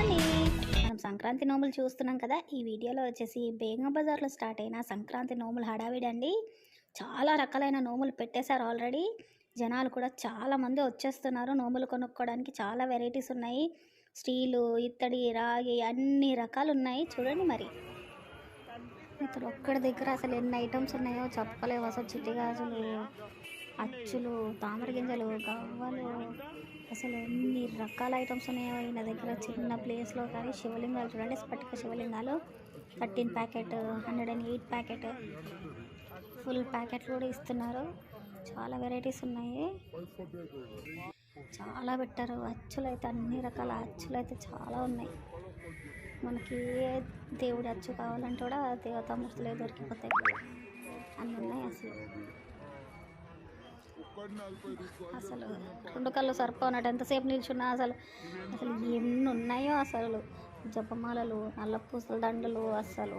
Morning మనం సంక్రాంతి నోములు చూస్తున్నాం కదా ఈ వీడియోలో వచ్చేసి బేగం బజార్లో స్టార్ట్ అయిన సంక్రాంతి నోములు హడావిడండి. చాలా రకాలైన నోములు పెట్టేశారు ఆల్రెడీ. జనాలు కూడా చాలా మంది వచ్చేస్తున్నారు నోములు కొనుక్కోవడానికి. చాలా వెరైటీస్ ఉన్నాయి. స్టీలు ఇత్తడి రాగి అన్ని రకాలు ఉన్నాయి. చూడండి మరి. ఇతను ఒక్కడి దగ్గర అసలు ఎన్ని ఐటమ్స్ ఉన్నాయో చెప్పలేవు. అసలు చిట్టిగా అసలు అచ్చులు తామర గింజలు గవ్వలు అసలు ఎన్ని రకాల ఐటమ్స్ ఉన్నాయో ఈయన దగ్గర చిన్న ప్లేస్లో కానీ శివలింగాలు చూడండి స్ఫటిక శివలింగాలు. Thirteen packet hundred and eight packet full ప్యాకెట్లు కూడా ఇస్తున్నారు. చాలా వెరైటీస్ ఉన్నాయి. చాలా పెట్టారు. అచ్చులు అయితే అన్ని రకాల అచ్చులు అయితే చాలా ఉన్నాయి. మనకి ఏ దేవుడి అచ్చు కావాలంటే కూడా దేవతామూర్తులే దొరికిపోతాయి. అన్నీ ఉన్నాయి అసలు. అసలు రెండు కళ్ళు సరిపోనట్టు ఎంతసేపు నిల్చున్నా అసలు. అసలు ఎన్ని ఉన్నాయో అసలు. జపమాలలు నల్ల పూసల దండలు అసలు.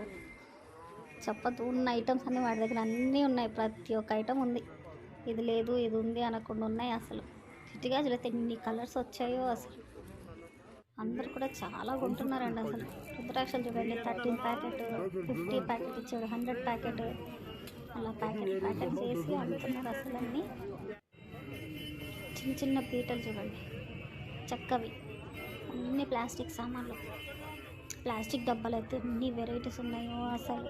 చెప్పదు ఉన్న ఐటమ్స్ అన్నీ వాడి దగ్గర అన్నీ ఉన్నాయి. ప్రతి ఒక్క ఐటమ్ ఉంది. ఇది లేదు ఇది ఉంది అనకుండా ఉన్నాయి అసలు. చిట్టిగాజులు అయితే ఎన్ని కలర్స్ వచ్చాయో అసలు. అందరు కూడా చాలా కొంటున్నారండి అసలు. రుద్రాక్షలు చూడండి థర్టీన్ ప్యాకెట్ ఫిఫ్టీ ప్యాకెట్ ఇచ్చాడు హండ్రెడ్ ప్యాకెట్ అలా ప్యాకెట్ ప్యాకెట్ చేసి అమ్ముతున్నారు అసలు అన్నీ. చిన్న చిన్న పీటలు చూడండి. చక్కవి. అన్ని ప్లాస్టిక్ సామాన్లు. ప్లాస్టిక్ డబ్బాలు అయితే ఎన్ని వెరైటీస్ ఉన్నాయో అసలు.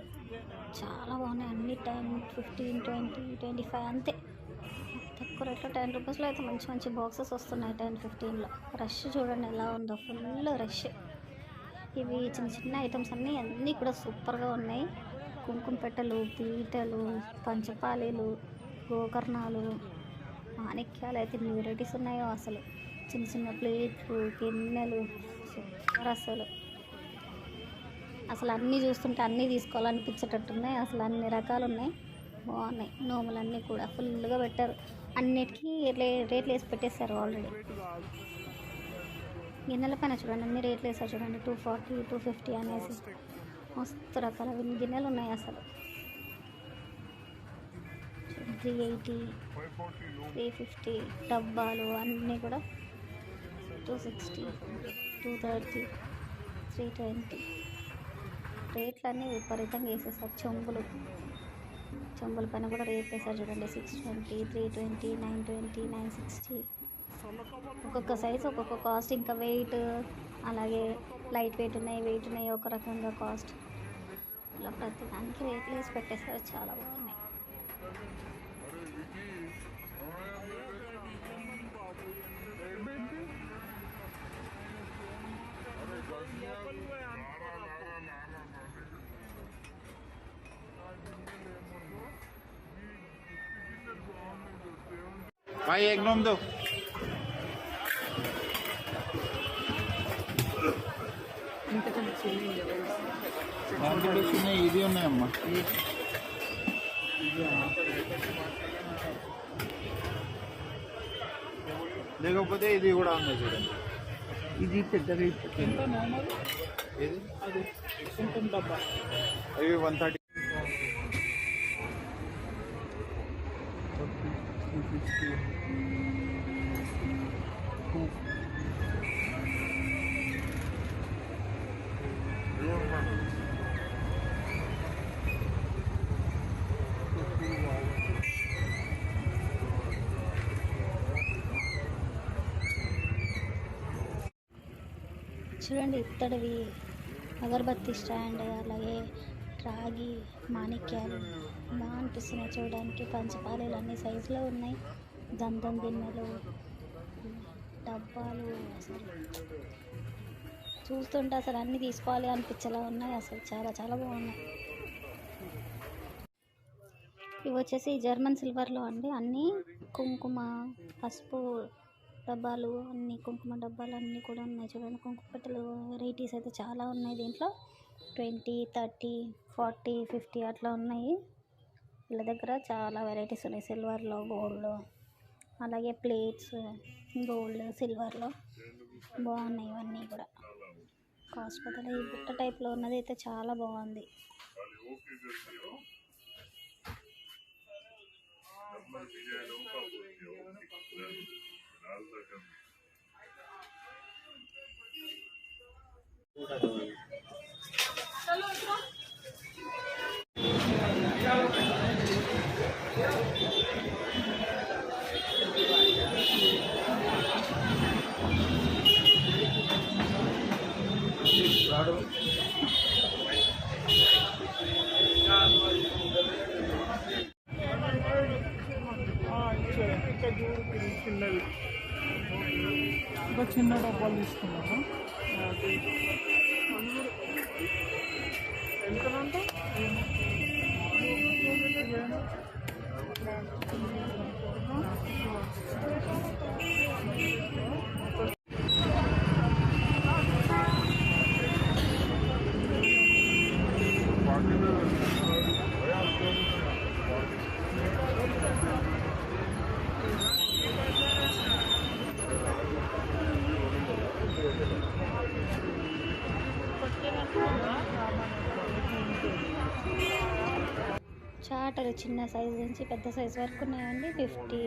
చాలా బాగున్నాయి. అన్ని ten fifteen twenty twenty five అంతే. తక్కువ రేట్లో టెన్ రూపీస్లో అయితే మంచి మంచి బాక్సెస్ వస్తున్నాయి టెన్ ఫిఫ్టీన్లో. రష్ చూడండి ఎలా ఉందో. Full rush. ఇవి చిన్న చిన్న ఐటమ్స్ అన్నీ అన్నీ కూడా సూపర్గా ఉన్నాయి. కుంకుమ పెట్టెలు పీటలు పంచపాలీలు గోకర్ణాలు మాణిక్యాలు అయితే ఎన్ని వెరైటీస్ ఉన్నాయో అసలు? చిన్న చిన్న ప్లేట్లు గిన్నెలు సూపర్ అసలు. అసలు అన్నీ చూస్తుంటే అన్నీ తీసుకోవాలనిపించేటట్టున్నాయి. అసలు అన్ని రకాలు ఉన్నాయి. బాగున్నాయి. నోములన్నీ కూడా ఫుల్గా పెట్టారు. అన్నిటికీ రేట్లు వేసి పెట్టేశారు ఆల్రెడీ. గిన్నెల పైన చూడండి అన్ని రేట్లు వేసారు చూడండి. టూ ఫార్టీ టూ ఫిఫ్టీ అనేసి. మస్తు రకాల. గిన్నెలు ఉన్నాయి అసలు. త్రీ ఎయిటీ త్రీ ఫిఫ్టీ డబ్బాలు అన్నీ కూడా two sixty two thirty three twenty. రేట్లన్నీ విపరీతంగా వేసేసారు చెంబులు. చెంబుల పైన కూడా రేట్ వేసారు చూడండి. Six twenty three twenty nine twenty nine sixty. ఒక్కొక్క సైజ్ ఒక్కొక్క కాస్ట్. ఇంకా వెయిట్ అలాగే లైట్ వెయిట్ ఉన్నాయి వెయిట్ ఉన్నాయి. ఒక రకంగా కాస్ట్. ఇలా ప్రతి దానికి రేట్లు వేసి పెట్టేస్తారు. చాలా బాగున్నాయి. ભાઈ એક નોમ દો దాంట్లో ఇది ఉన్నాయమ్మా లేకపోతే ఇది కూడా ఉంది చూడండి ఇది పెద్దగా ఇది అవి వన్ థర్టీ చూడండి ఇత్తడివి అగరబత్తి స్టాండ్ అలాగే రాగి మాణిక్యాలు బాగా అనిపిస్తున్నాయి చూడడానికి. పంచపాలీలు అన్ని సైజులో ఉన్నాయి. దంతం గిన్నెలు డబ్బాలు అసలు. చూస్తుంటే అసలు అన్నీ తీసుకోవాలి అనిపించేలా ఉన్నాయి. అసలు చాలా చాలా బాగున్నాయి. ఇవి వచ్చేసి జర్మన్ సిల్వర్లో అండి. అన్నీ కుంకుమ పసుపు డబ్బాలు అన్ని కుంకుమ డబ్బాలు అన్నీ కూడా ఉన్నాయి చూడండి. కుంకుమ పెట్టెలు వెరైటీస్ అయితే చాలా ఉన్నాయి దీంట్లో. ట్వంటీ థర్టీ ఫార్టీ ఫిఫ్టీ అట్లా ఉన్నాయి. వీళ్ళ దగ్గర చాలా వెరైటీస్ ఉన్నాయి. సిల్వర్లో గోల్డ్లో అలాగే ప్లేట్స్ గోల్డ్ సిల్వర్లో బాగున్నాయి ఇవన్నీ కూడా. కాస్ట్ ఈ బుట్ట టైప్లో ఉన్నది అయితే చాలా బాగుంది. আল্লাহ చిన్న డబ్బాలు తీసుకున్నాము చిన్న సైజ్ నుంచి పెద్ద సైజ్ వరకు ఉన్నాయండి. ఫిఫ్టీ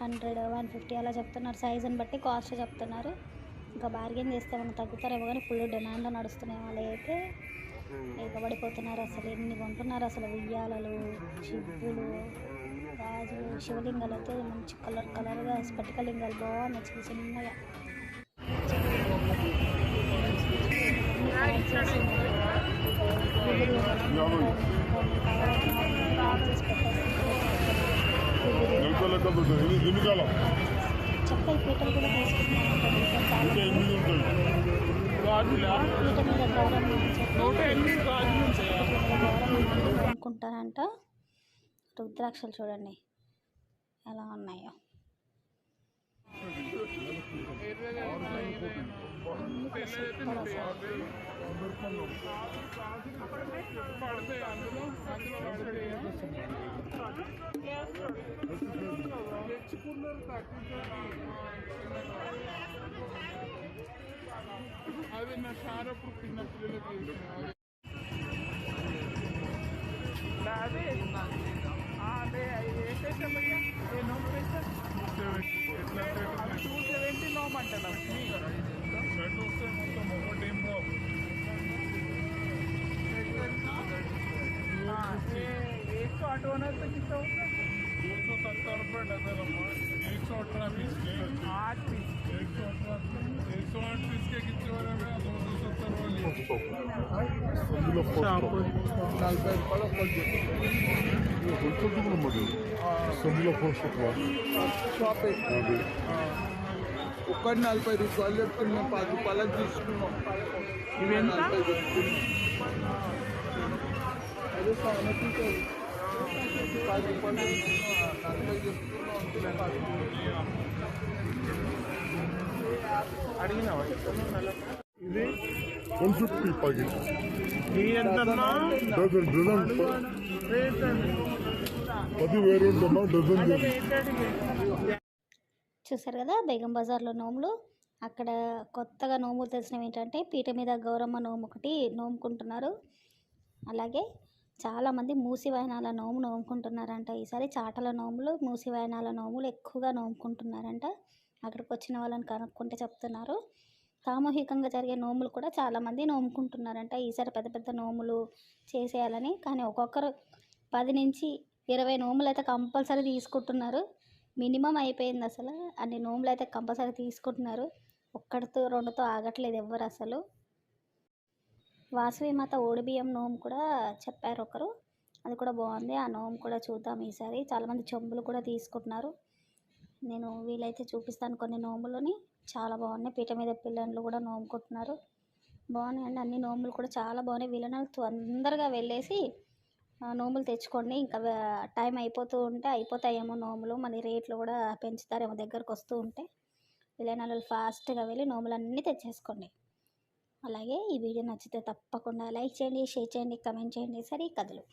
హండ్రెడ్ వన్ ఫిఫ్టీ అలా చెప్తున్నారు. సైజుని బట్టి కాస్ట్ చెప్తున్నారు. ఇంకా బార్గెన్ చేస్తే మనం తగ్గుతారేమో కానీ ఫుల్ డిమాండ్లో నడుస్తున్నాయి వాళ్ళు అయితే. ఎగబడిపోతున్నారు అసలు. ఎన్ని కొంటున్నారు అసలు? ఉయ్యాలలు చిబ్బులు గాజులు శివలింగాలు అయితే మంచి కలర్ కలర్గా స్ఫటికలింగాలు బాగున్నాయి చిన్న చిన్నగా. ఎంత ఎన్ని కాలం చెక్కల పీటలు కూడా తీసుకుంటున్నాను అనుకుంటారంట. రుద్రాక్షలు చూడండి. ఎలా ఉన్నాయో. సూపర్ అసలు. అది నా షారప్పుడు చిన్న పిల్లలకి వేసిన. అదే అదే వేసేసాం భయ్యా ఏ నోట్ వేసా టూ సెవెంటీ నోమ్ అంటాను షర్ట్ వస్తే మొత్తం ఒకటి ఏం రావు एक सौ आठ होना तो कितना होगा दो सौ सत्तर रुपये डजन अम्मा एक सौ अठारह पीस के आठ पीस एक सौ अठारह एक सौ आठ पीस के कितने हो रहे हैं दो सौ सत्तर वाली సందులో పోస్ట్ నలభై రూపాయలు ఒక్కటి నలభై రూపాయలు చెప్తే మేము పది రూపాయలకు తీసుకున్నాం. ఇవి నలభై పది రూపాయలు నలభై చెప్తున్నాం అడిగినావా ఇది? One fifty packet dozen dozen rate పది వేరే ఉందమ్మా డజన్ చేసి చూసారు కదా బేగం బజార్లో నోములు. అక్కడ కొత్తగా నోములు తెలిసినవి ఏంటంటే పీట మీద గౌరమ్మ నోము ఒకటి నోముకుంటున్నారు. అలాగే చాలామంది మూసివాయనాల నోము నోముకుంటున్నారంట. ఈసారి చాటల నోములు మూసి వాయనాల నోములు ఎక్కువగా నోముకుంటున్నారంట. అక్కడికి వచ్చిన వాళ్ళని కనుక్కుంటే చెప్తున్నారు. సామూహికంగా జరిగే నోములు కూడా చాలామంది నోముకుంటున్నారంట. ఈసారి పెద్ద పెద్ద నోములు చేసేయాలని. కానీ ఒక్కొక్కరు పది నుంచి ఇరవై నోములు అయితే కంపల్సరీ తీసుకుంటున్నారు. మినిమం అయిపోయింది అసలు. అన్ని నోములు అయితే కంపల్సరీ తీసుకుంటున్నారు. ఒక్కడితో రెండుతో ఆగట్లేదు ఎవ్వరు అసలు. వాసవి మాత ఓడిబియ్యం నోము కూడా చెప్పారు ఒకరు. అది కూడా బాగుంది. ఆ నోము కూడా చూద్దాం ఈసారి. చాలామంది చెంబులు కూడా తీసుకుంటున్నారు. నేను వీలైతే చూపిస్తాను కొన్ని నోములని. చాలా బాగున్నాయి. పీట మీద పిల్లలు కూడా నోముకుంటున్నారు. బాగున్నాయండి అన్ని నోములు కూడా చాలా బాగున్నాయి. వీళ్ళని తొందరగా వెళ్ళేసి నోములు తెచ్చుకోండి. ఇంకా టైం అయిపోతూ ఉంటే అయిపోతాయేమో నోములు. మళ్ళీ రేట్లు కూడా పెంచుతారేమో దగ్గరకు వస్తూ ఉంటే. వీలైన వాళ్ళు ఫాస్ట్గా వెళ్ళి నోములన్నీ తెచ్చేసుకోండి. అలాగే ఈ వీడియో నచ్చితే తప్పకుండా లైక్ చేయండి షేర్ చేయండి కమెంట్ చేయండి. సరే కథలు.